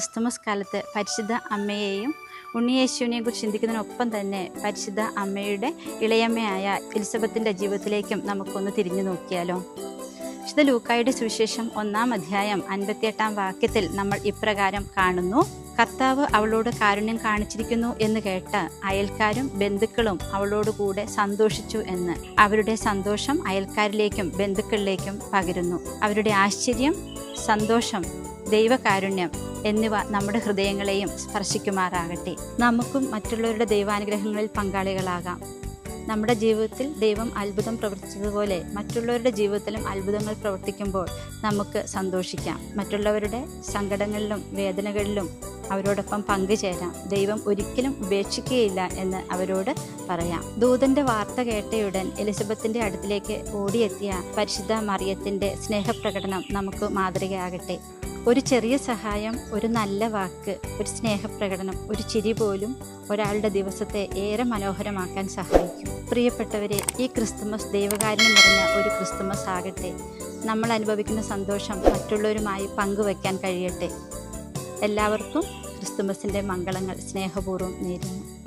Christmas കാലത്ത് പരിശുദ്ധ അമ്മയെയും ഉണ്ണിയേശുവിനെയും കുറിച്ച് ചിന്തിക്കുന്നതിനൊപ്പം തന്നെ പരിശുദ്ധ അമ്മയുടെ ഇളയമ്മയായ എലിസബത്തിന്റെ ജീവിതത്തിലേക്കും നമുക്കൊന്ന് തിരിഞ്ഞു നോക്കിയാലോ? വിശുദ്ധ ലൂക്കായുടെ സുവിശേഷം ഒന്നാം അധ്യായം അൻപത്തിയെട്ടാം വാക്യത്തിൽ നമ്മൾ ഇപ്രകാരം കാണുന്നു. കർത്താവ് അവളോട് കാരുണ്യം കാണിച്ചിരിക്കുന്നു എന്ന് കേട്ട് അയൽക്കാരും ബന്ധുക്കളും അവളോട് കൂടെ സന്തോഷിച്ചു എന്ന് അവരുടെ സന്തോഷം അയൽക്കാരിലേക്കും ബന്ധുക്കളിലേക്കും പകരുന്നു. അവരുടെ ആശ്ചര്യം സന്തോഷം ദൈവകാരുണ്യം എന്നിവ നമ്മുടെ ഹൃദയങ്ങളെയും സ്പർശിക്കുമാറാകട്ടെ. നമുക്കും മറ്റുള്ളവരുടെ ദൈവാനുഗ്രഹങ്ങളിൽ പങ്കാളികളാകാം. നമ്മുടെ ജീവിതത്തിൽ ദൈവം അത്ഭുതം പ്രവർത്തിച്ചതുപോലെ മറ്റുള്ളവരുടെ ജീവിതത്തിലും അത്ഭുതങ്ങൾ പ്രവർത്തിക്കുമ്പോൾ നമുക്ക് സന്തോഷിക്കാം. മറ്റുള്ളവരുടെ സങ്കടങ്ങളിലും വേദനകളിലും അവരോടൊപ്പം പങ്കുചേരാം. ദൈവം ഒരിക്കലും ഉപേക്ഷിക്കുകയില്ല എന്ന് അവരോട് പറയാം. ദൂതന്റെ വാർത്ത കേട്ടയുടൻ എലിസബത്തിന്റെ അടുത്തിലേക്ക് ഓടിയെത്തിയ പരിശുദ്ധ മറിയത്തിന്റെ സ്നേഹപ്രകടനം നമുക്ക് മാതൃകയാകട്ടെ. ഒരു ചെറിയ സഹായം ഒരു നല്ല വാക്ക് ഒരു സ്നേഹപ്രകടനം ഒരു ചിരി പോലും ഒരാളുടെ ദിവസത്തെ ഏറെ മനോഹരമാക്കാൻ സഹായിക്കും. പ്രിയപ്പെട്ടവരെ ഈ ക്രിസ്തുമസ് ദൈവകാരുണ്യം നിറഞ്ഞ ഒരു ക്രിസ്തുമസ് ആകട്ടെ. നമ്മൾ അനുഭവിക്കുന്ന സന്തോഷം മറ്റുള്ളവരുമായി പങ്കുവയ്ക്കാൻ കഴിയട്ടെ. എല്ലാവർക്കും ക്രിസ്തുമസിന്റെ മംഗളങ്ങൾ സ്നേഹപൂർവം നേരുന്നു.